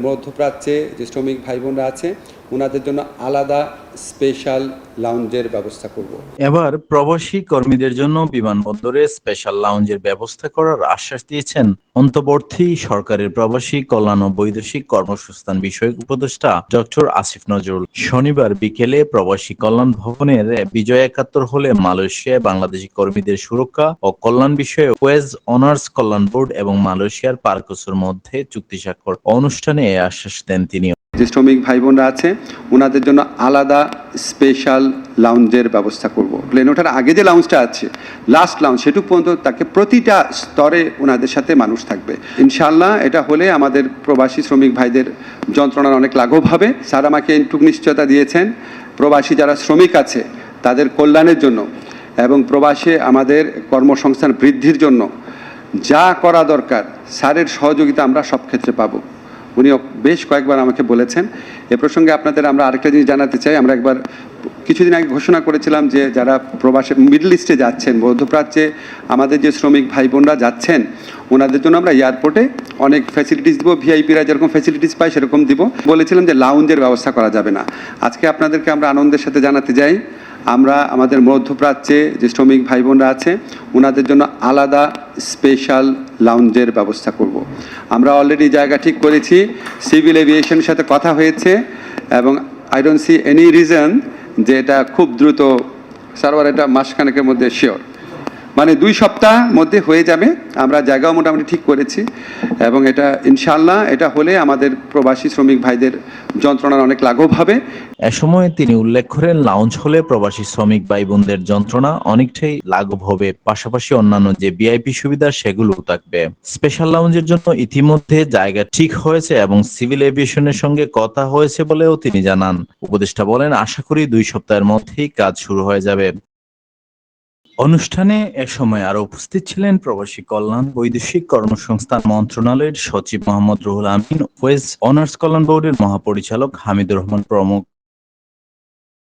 মধ্যপ্রাচ্যে যে শ্রমিক ভাই বোনরা আছে ওনাদের জন্য আলাদা স্পেশাল লাউঞ্জের ব্যবস্থা করব। এবার প্রবাসী কর্মীদের জন্য বিমানবন্দরে স্পেশাল লাউঞ্জের ব্যবস্থা করার আশ্বাস দিয়েছেন অন্তর্বর্তী সরকারের প্রবাসী কল্যাণ ও বৈদেশিক কর্মসংস্থান বিষয়ক উপদেষ্টা ডক্টর আসিফ নজরুল শনিবার বিকেলে প্রবাসী কল্যাণ ভবনের বিজয় একাত্তর হলে মালয়েশিয়ায় বাংলাদেশি কর্মীদের সুরক্ষা ও কল্যাণ বিষয়ে ওয়েজ অনার্স কল্যাণ বোর্ড এবং মালয়েশিয়ার পার্কসের মধ্যে চুক্তি স্বাক্ষর অনুষ্ঠানে আশ্বাস দেন তিনি যে শ্রমিক ভাই বোনরা আছে ওনাদের জন্য আলাদা স্পেশাল লাউঞ্জের ব্যবস্থা করব। প্লেন ওঠার আগে যে লাউঞ্জটা আছে লাস্ট লাউঞ্জ সেটুকু পর্যন্ত তাকে প্রতিটা স্তরে ওনাদের সাথে মানুষ থাকবে। ইনশাল্লাহ এটা হলে আমাদের প্রবাসী শ্রমিক ভাইদের যন্ত্রণার অনেক লাঘব হবে। স্যার আমাকে এইটুকু নিশ্চয়তা দিয়েছেন, প্রবাসী যারা শ্রমিক আছে, তাদের কল্যাণের জন্য এবং প্রবাসে আমাদের কর্মসংস্থান বৃদ্ধির জন্য যা করা দরকার, স্যারের সহযোগিতা আমরা সব ক্ষেত্রে পাবো। উনি বেশ কয়েকবার আমাকে বলেছেন। এ প্রসঙ্গে আপনাদের আমরা আরেকটা জিনিস জানাতে চাই। আমরা একবার কিছুদিন আগে ঘোষণা করেছিলাম যে যারা প্রবাসে মিডল ইস্টে যাচ্ছেন, মধ্যপ্রাচ্যে আমাদের যে শ্রমিক ভাই বোনরা যাচ্ছেন, ওনাদের জন্য আমরা এয়ারপোর্টে অনেক ফ্যাসিলিটিস দিব ভিআইপিরা যেরকম ফ্যাসিলিটিস পায় সেরকম দিব। বলেছিলাম যে লাউঞ্জের ব্যবস্থা করা যাবে না। আজকে আপনাদেরকে আমরা আনন্দের সাথে জানাতে যাই আমরা আমাদের মধ্যপ্রাচ্যে যে শ্রমিক ভাই বোনরা আছে, ওনাদের জন্য আলাদা স্পেশাল লাউঞ্জের ব্যবস্থা করব। আমরা অলরেডি জায়গা ঠিক করেছি, সিভিল এভিয়েশনের সাথে কথা হয়েছে এবং I don't see any reason যে এটা খুব দ্রুত সার্ভার এটা মাসখানেকের মধ্যে শিওর মানে দুই সপ্তাহ মধ্যে হয়ে যাবে। আমরা জায়গাও মোটামুটি ঠিক করেছি এবং এটা ইনশাল্লাহ এটা হলে আমাদের প্রবাসী শ্রমিক ভাইদের যন্ত্রণার অনেক লাঘব হবে। এ সময় তিনি উল্লেখ করেন লাউঞ্জ হলে প্রবাসী শ্রমিক ভাই বোনদের যন্ত্রণা অনেকটাই লাঘব হবে, পাশাপাশি অন্যান্য যে ভিআইপি সুবিধা সেগুলো থাকবে। স্পেশাল লাউঞ্জের জন্য ইতিমধ্যে জায়গা ঠিক হয়েছে এবং সিভিল এভিয়েশনের সঙ্গে কথা হয়েছে বলেও তিনি জানান। উপদেষ্টা বলেন, আশা করি দুই সপ্তাহের মধ্যেই কাজ শুরু হয়ে যাবে। অনুষ্ঠানে এ সময় আরও উপস্থিত ছিলেন প্রবাসী কল্যাণ, বৈদেশিক কর্মসংস্থান মন্ত্রণালয়ের সচিব মোহাম্মদ রুহুল আমিন ওয়েজ অনার্স কল্যাণ বোর্ডের মহাপরিচালক হামিদুর রহমান প্রমুখ।